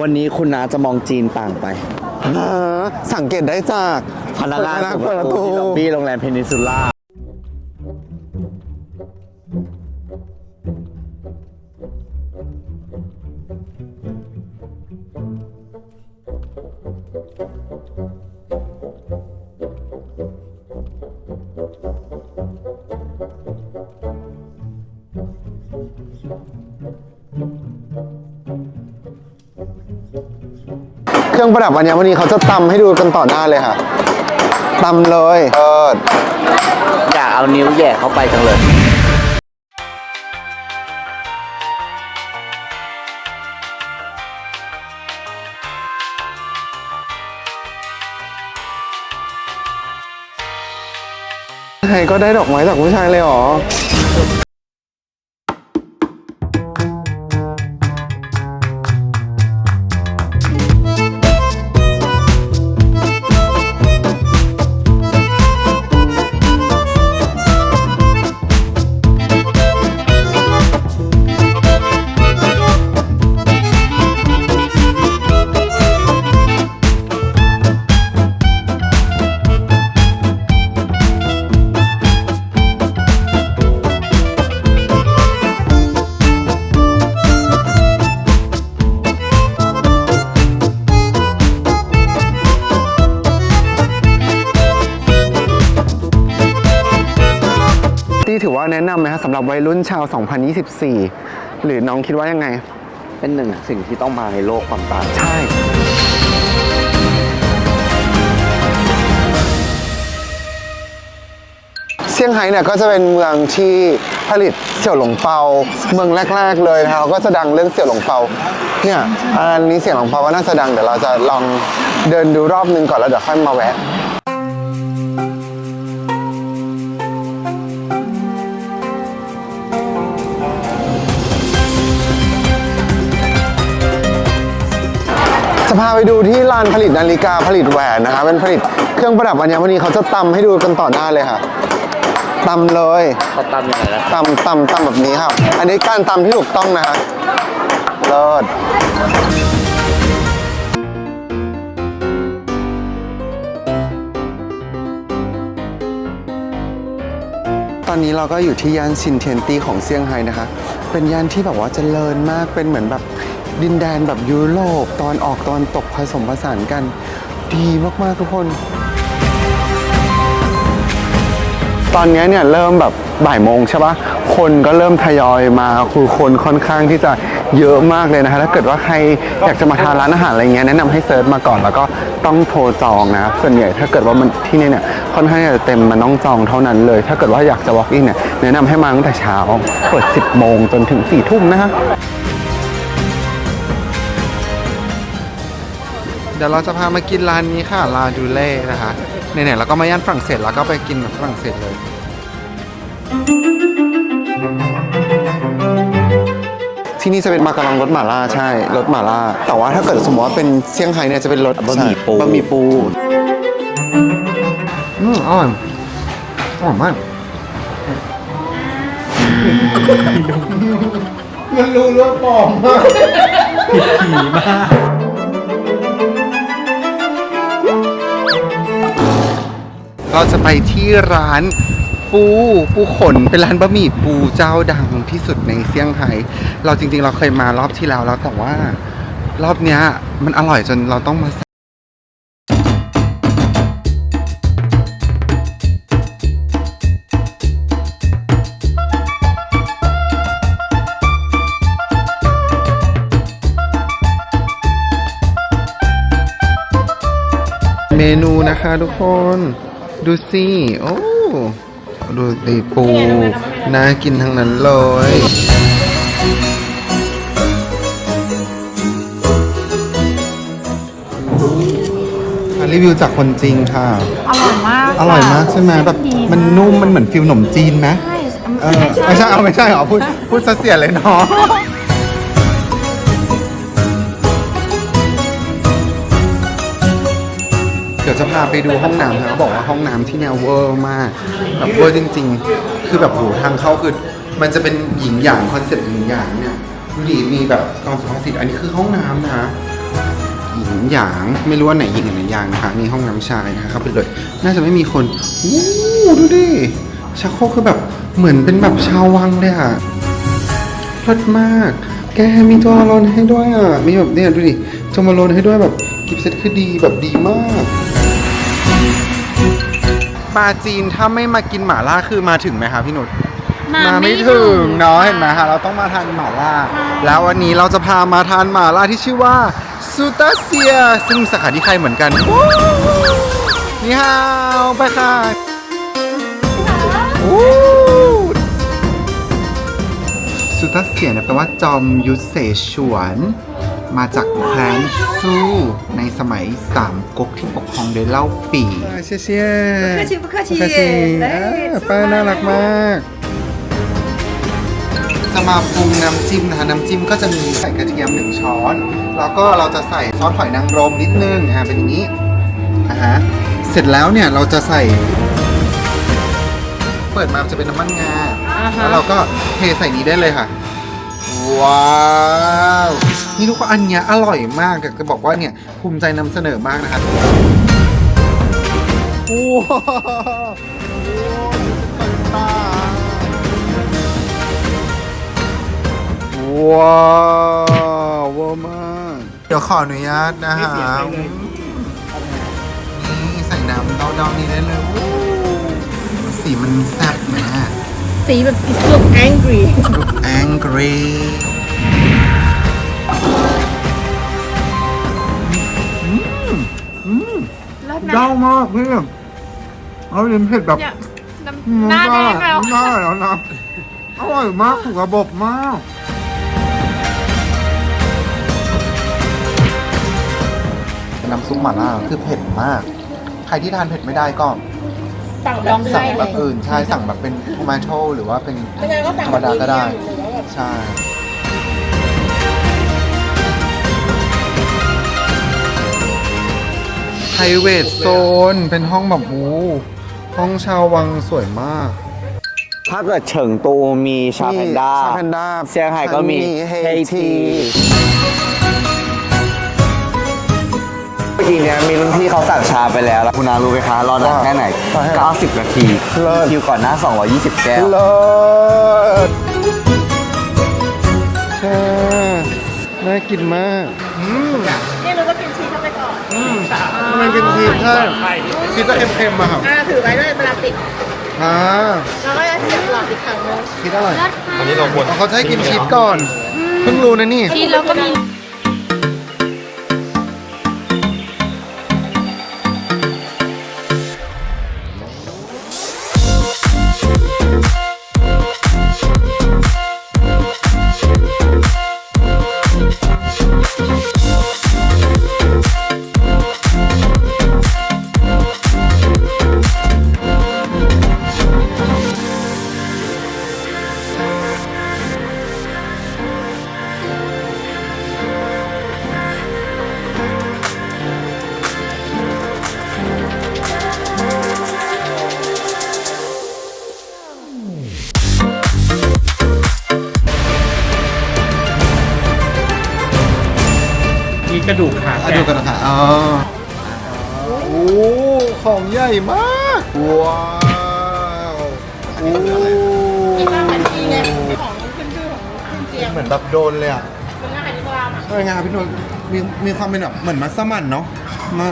วันนี้คุณนาจะมองจีนต่างไปอ่าสังเกตได้จากพนักงานเปิดประตูที่ล็อบบี้โรงแรมเพนินซูล่าเค รื่องประดับอัญมณีเขาจะตำให้ดูกันต่อหน้าเลยค่ะตำเลยเอออยากเอานิ้วแหย่เข้าไปจังเลยใครก็ได้ดอกไม้จากผู้ชายเลยเหรอ อว่าแนะนำไหมคะสำหรับวัยรุ่นชาว 2024 หรือน้องคิดว่ายังไง เป็นหนึ่งสิ่งที่ต้องมาในโลกความตายใช่ เซี่ยงไฮ้เนี่ยก็จะเป็นเมืองที่ผลิตเสี่ยวหลงเปา เมืองแรก ๆ เลยนะคะเขาก็จะดังเรื่องเสี่ยวหลงเปา เนี่ยอันนี้เสี่ยวหลงเปาก็น่าจะดังเดี๋ยวเราจะลองเดินดูรอบนึงก่อนแล้วเดี๋ยวค่อยมาแวะ จะพาไปดูที่ลานผลิตนาฬิกาผลิตแหวนนะคะ เป็นผลิตเครื่องประดับอัญมณีเขาจะตำให้ดูกันต่อหน้าเลยค่ะตำเลยเขาตามยังไงนะตำตำตำแบบนี้ครับ อันนี้การตำที่ถูกต้องนะฮะเลิศตอนนี้เราก็อยู่ที่ย่านชินเทียนตี้ของเซี่ยงไฮ้นะคะ เป็นย่านที่แบบว่าเจริญมากเป็นเหมือนแบบ ดินแดนแบบยุโรปตอนออกตอนตกผสมผสานกัน ดีมากๆทุกคน ตอนนี้เนี่ยเริ่มแบบบ่ายโมงใช่ปะคนก็เริ่มทยอยมาคือคนค่อนข้างที่จะเยอะมากเลยนะคะถ้าเกิดว่าใครอยากจะมาทานร้านอาหารอะไรเงี้ยแนะนำให้เซิร์ชมาก่อนแล้วก็ต้องโทรจองนะส่วนใหญ่ถ้าเกิดว่ามันที่นี่เนี่ยค่อนข้างจะเต็มมันต้องจองเท่านั้นเลย ถ้าเกิดว่าอยากจะ walk in เนี่ยแนะนำให้มาตั้งแต่เช้าเปิด 10 โมงจนถึง4ทุ่มนะคะ ดี๋ยวเราจะพามากินร้านนี้ค่ะลาดูเล่นะคะไหนๆเราก็มาย่านฝรั่งเศสแล้วก็ไปกินแบบฝรั่งเศสเลยที่นี่จะเป็นมาการองรสหม่าล่าใช่รสหม่าล่า แต่ว่าถ้าเกิดสมมติว่าเป็นเซี่ยงไฮ้เนี่ยจะเป็นรสบะหมี่ปู บะหมี่ปูอืมอร่อยอร่อยมากมันรู้เรื่องปลอมมากผิดผีมาก เราจะไปที่ร้านปูปูขนเป็นร้านบะหมี่ปูเจ้าดังที่สุดในเซี่ยงไฮ้เราจริง ๆ เราเคยมารอบที่แล้วแล้วแต่ว่ารอบเนี้ยมันอร่อยจนเราต้องมาเมนูนะคะทุกคน ดูสิ โอ้ ดูดิปูน่ากินทั้งนั้นเลยรีวิวจากคนจริงค่ะ อร่อยมาก อร่อยมากใช่ไหมแบบดีากมันนุ่มมันเหมือนฟิลขนมจีนไหมใช่เออไม่ใช่เอาไม่ใช่เหรอพูดพูดซะเสียเลยเนาะ ดี๋ยวจะพาไปดูห้องน้ำนะเขาบอกว่าห้องน้ำที่เนี่ยเวอร์มากแบบเวอร์จริง ๆ คือแบบโหทางเข้าคือมันจะเป็นหญิงหยางคอนเซ็ปต์หญิงหยางเนี่ยดูดิมีแบบกองสุภาษิตอันนี้คือห้องน้ำนะหญิงอยางไม่รู้ว่าไหนหญิงอันไหนหยางนะคะนี่ห้องน้ำชายนะคะเข้าไปเลย น่าจะไม่มีคนวู้ดูดิชักโครกคือแบบเหมือนเป็นแบบชาววังเลยอะรสมาก แกมีตัวมาลนให้ด้วยอะ มีแบบเนี่ยดูดิตัวมาลนให้ด้วยแบบกิฟต์เซ็ตคือดีแบบดีมาก มาจีนถ้าไม่มากินหม่าล่าคือมาถึงไหมคะพี่นุชมาไม่ถึงเนาะเห็นไหมคะเราต้องมาทานหม่าล่า แล้ววันนี้เราจะพามาทานหม่าล่าที่ชื่อว่าซูตาเซีย ซึ่งสาขาที่ใครเหมือนกันวู้นี่ฮาวไปค่ะวู้ซูตาเซียเนี่ยแปลว่าจอมยุทธเสฉวน มาจากแคว้นซูในสมัยสามก๊กที่ปกครองโดยเล่าปีเชี่ยเชี่ย 不客气不客气 不客气 来 อ่า 吃 ป้า 饭 น่ารักมาก จะมาปรุงน้ำจิ้มนะคะน้ำจิ้มก็จะมีใส่กระเทียมหนึ่งช้อน แล้วก็เราจะใส่ซอสหอยนางรมนิดนึงอ่าเป็นอย่างนี้อ่าฮะเสร็จแล้วเนี่ยเราจะใส่ เปิดมาจะเป็นน้ำมันงาแล้วเราก็เทใส่นี้ได้เลยค่ะ ว้าวนี่ทุกคนอันเนี้ยอร่อยมากอยากจะบอกว่าเนี่ยภูมิใจนำเสนอมากนะคะว้าวว้าวว้าวมากเดี๋ยวขออนุญาตนะฮะนี่ใส่น้ำเดาๆนี้ได้เลย สีมันแซ่บ สีแบบ it look angry look angry รสเด้ามากพี่เอาเลีนเผ็ดแบบเนี่ยน้ำหน้าแดงแล้ว หน้าแล้วนะอร่อยมากถูกระบบมาก น้ำซุปหม่าล่าคือเผ็ดมาก ใครที่ทานเผ็ดไม่ได้ก็ สั่งลองสั่งได้แบบอื่นใช่สั่งแบบเป็นโทมาโชหรือว่าเป็นธรรมดาก็ได้ใช่ไพรเวทโซน เป็นห้องแบบโอ้ห้องชาววังสวยมาก ถ้าเกิดเฉิงตูมีชาแพนด้าชาแพนด้าเซี่ยงไฮ้ก็มีเฮเฮทีทีเมื่ อกี้เนี้ยมีรุ่นพี่เขาสั่งชาไปแล้วแล้วคุณนารู้ไหมคะรอนานแค่ไหน90 นาทีเลิศ คิวก่อนหน้า 220 แก้ว เลิศแช่น่ากินมากนี่เราก็กินชีสเข้าไปก่อน มันเป็นชีสใช่ชีสจะเค็มๆมาครับอ่า ถือไว้ด้วยเวลาติดอ่าแล้วก็จะเสียบหลอดอีกครั้งนึงชีสอร่อยอันนี้เราควรเขาจะให้กินชีสก่อน เพิ่งรู้นะนี่ ชีสแล้วก็มีมี กระดูกขาอะแกะดูกันนะคะอ๋อโอ้ของใหญ่มากว้าวโอ้มีอาหารจีนไงของขึ้นชื่อของขึ้นเจียงเหมือนแบบโดนเลยอะเป็นอาหารโบราณอะเอองานพี่นวลมีมีความเป็นแบบเหมือนมัสมั่นเนาะมา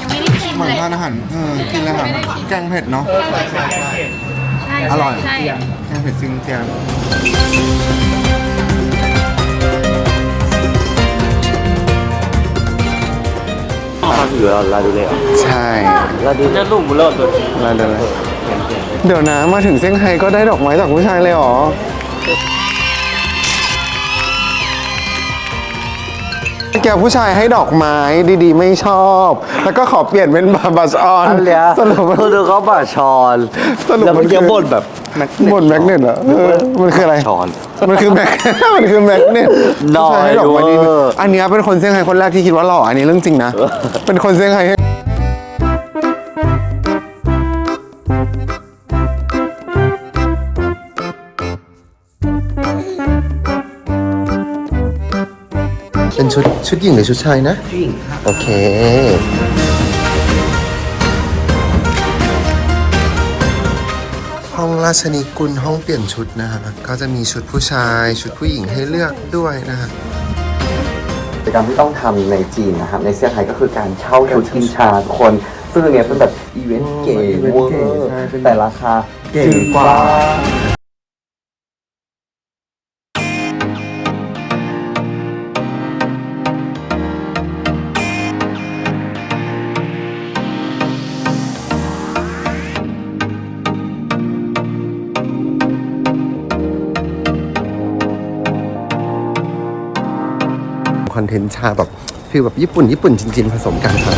ยังไม่ได้ชิมเหมือนเลยทานอาหารเออกินแล้วค่ะแกงเผ็ดเนาะใช่อร่อยใช่แกงเผ็ดซิงเจียง เขาถือลาดูเลยเหรอใช่ลาดูจะลูกบุญรอดตัวมาเดี๋ยวนะเดี๋ยวนะมาถึงเซี่ยงไฮ้ก็ได้ดอกไม้จากผู้ชายเลยเหรอแกผู้ชายให้ดอกไม้ดีๆ ไม่ชอบ แล้วก็ขอเปลี่ยนเป็นบาบัชออนอันเนี้ยสรุปมันคือดูเขาบาชอนสรุปแล้วมันมันคือจะบ่นแบบ แม็กเนตบนแมกเนตเหรอเออมันคืออะไรชอน มันคือแมก มันคือแมกเนตหน่อยผู้ชายให้ดอกไม้ดีเวอร์ อันเนี้ยเป็นคนเซี่ยงไฮ้คนแรกที่คิดว่าหล่ออันนี้เรื่องจริงนะ เป็นคนเซี่ยงไฮ้เป็นชุดชุดหญิงหรือชุดชายนะผู้หญิงค่ะโอเค ราชนิกุลห้องเปลี่ยนชุดนะฮะก็จะมีชุดผู้ชายชุดผู้หญิงให้เลือกด้วยนะฮะกิจกรรมที่ต้องทำในจีนนะครับในเซี่ยงไฮ้ก็คือการเช่าชุดกินชาทุกคน ซึ่งอันเนี้ยเป็นแบบอีเวนต์เก๋เวอร์แต่ราคาเก๋กว่า เทนต์ชาแบบฟีลแบบญี่ปุ่นญี่ปุ่นจีนๆผสมกันครับ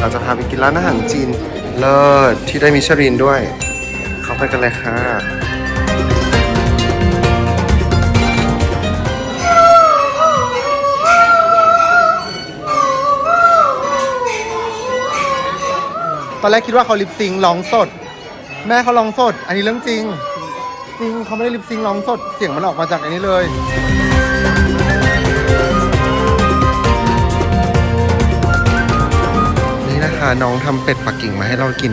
เราจะพาไปกินร้านอาหารจีนเลิศที่ได้มิชลินด้วย เข้าไปกันเลยค่ะตอนแรกคิดว่าเขาลิปซิงค์ร้องสด แม่เขาร้องสด อันนี้เรื่องจริง จริงเขาไม่ได้ลิปซิงค์ร้องสด เสียงมันออกมาจากอันนี้เลย นี่นะคะน้องทำเป็ดปักกิ่งมาให้เรากิน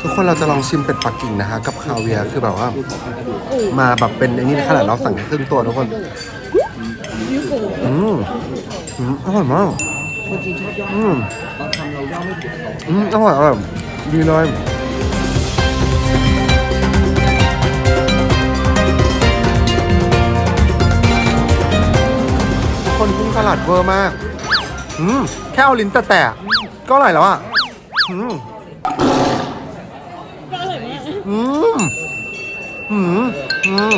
ทุกคนเราจะลองชิมเป็ดปักกิ่งนะคะกับคาเวียร์คือแบบว่า มาแบบเป็นไอ้นี่ขนาดเราสั่งแค่ครึ่งตัวทุกคน อืมอืมอร่อยมากอืมอืมอร่อยอร่อยดีเลย คนกุ้งสลัดเวอร์มาก อืม แค่เอาลิ้นแตะๆก็อร่อยแล้วอะ อืมอืมอืมอืม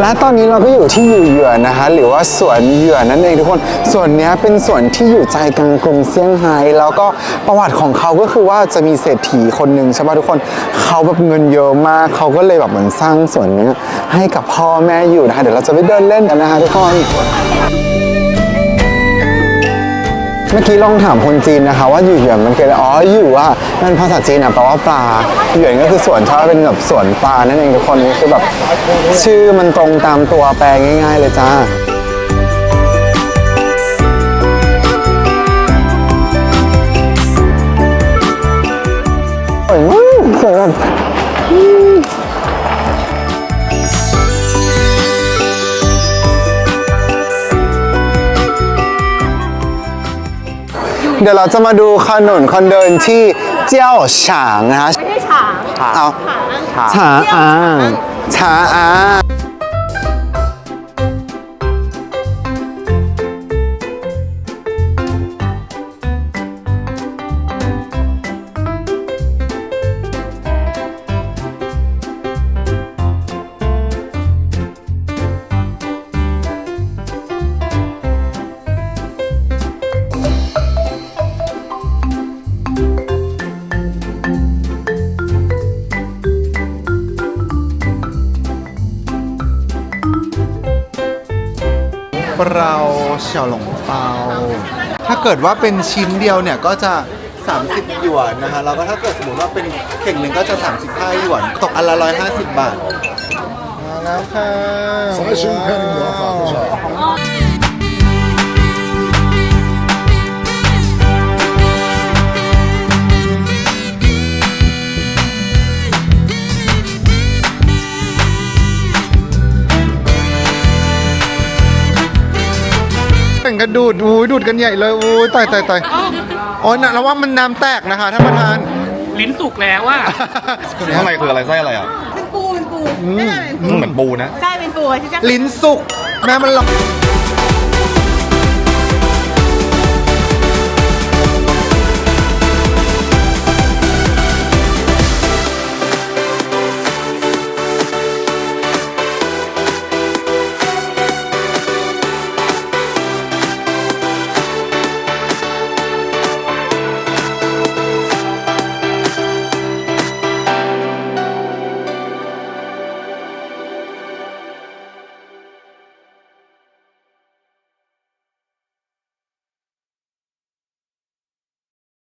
และตอนนี้เราก็อยู่ที่อยู่เหยื่อนะคะ หรือว่าสวนเหยื่อนั่นเองทุกคนส่วนนี้เป็นสวนที่อยู่ใจกลางกรุงเซี่ยงไฮ้แล้วก็ประวัติของเขาก็คือว่าจะมีเศรษฐีคนหนึ่งใช่ปะทุกคนเขาแบบเงินเยอะมากเขาก็เลยแบบเหมือนสร้างสวนนี้ให้กับพ่อแม่อยู่นะคะเดี๋ยวเราจะไปเดินเล่นกันนะคะทุกคน เมื่อกี้ลองถามคนจีนนะคะ ว่าอยู่เหยื่อมันคืออะไรอ๋ออยู่ว่านั่นภาษาจีนอะแปลว่าปลาเหยื่อก็คือสวนชาเป็นแบบสวนปลานั่นเองทุกคนนี่คือแบบชื่อมันตรงตามตัวแปลง่าย ๆ เลยจ้าสวยมาก เดี๋ยวเราจะมาดูขนนคนเดินที่เจี้ยวฉางนะคะไม่ใช่ฉางเอาฉางฉาอางฉาอาง เปราเฉาหลงเปา ถ้าเกิดว่าเป็นชิ้นเดียวเนี่ยก็จะ 30 หยวนนะคะแล้วก็ถ้าเกิดสมมติว่าเป็นเข่งหนึ่งก็จะ 35 หยวน ตกอันละ150 บาท มาแล้วค่ะว้าว กันดูดอู้ยดูดกันใหญ่เลยอู้ยตายตายตายโอ้ยนะแล้วว่ามันน้ำแตกนะคะท่านประธาน ลิ้นสุกแล้วว่าข้างในคืออะไรไส้อะไรอะเป็นปูเป็นปูไม่ใช่เป็นปูเหมือนปูนะ ใช่เป็นปูใช่ไหมลิ้นสุกแม่มันหลอก